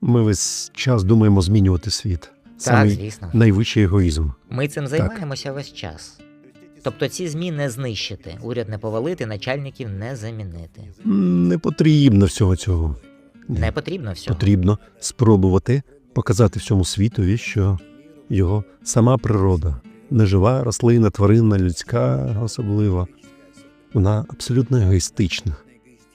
Ми весь час думаємо змінювати світ. Так, звісно. найвищий егоїзм. Ми цим займаємося весь час. Тобто ці ЗМІ не знищити, уряд не повалити, начальників не замінити. М, Не потрібно всього цього. Ні. Не потрібно всього. Потрібно спробувати показати всьому світові, що його сама природа, нежива рослина, тваринна, людська особливо, вона абсолютно егоїстична.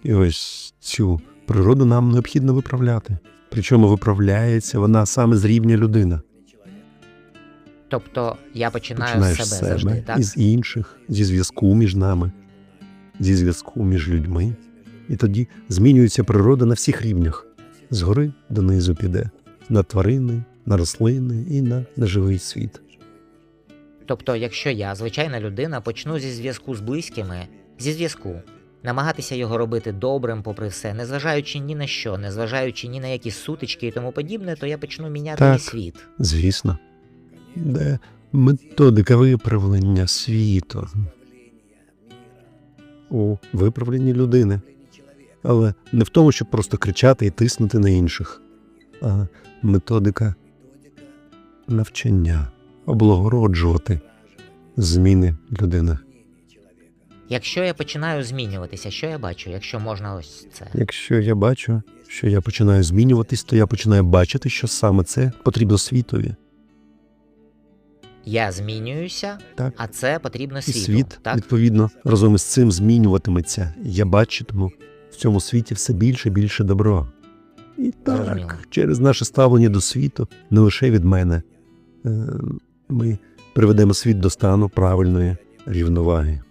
І ось цю природу нам необхідно виправляти. Причому виправляється вона саме з рівня людина. Тобто я починаю Починаєш з себе, себе, завжди, так? із інших, зі зв'язку між нами, зі зв'язку між людьми. І тоді змінюється природа на всіх рівнях. Згори донизу піде на тварини, на рослини і на неживий світ. Тобто, якщо я, звичайна людина, почну зі зв'язку з близькими, зі зв'язку, намагатися його робити добрим, попри все, незважаючи ні на що, незважаючи ні на які сутички і тому подібне, то я почну міняти Так. світ. Звісно. Де методика виправлення світу у виправленні людини. Але не в тому, щоб просто кричати і тиснути на інших, а методика навчання, облагороджувати зміни людини. Якщо я починаю змінюватися, що я бачу, якщо можна ось це? Якщо я бачу, що я починаю змінюватись, то я починаю бачити, що саме це потрібно світові. Я змінююся, Так. а це потрібно І світ, так? відповідно, разом із цим змінюватиметься. Я бачитиму в цьому світі все більше і більше добро. І Зрозуміло. так, через наше ставлення до світу, не лише від мене, е, ми приведемо світ до стану правильної рівноваги.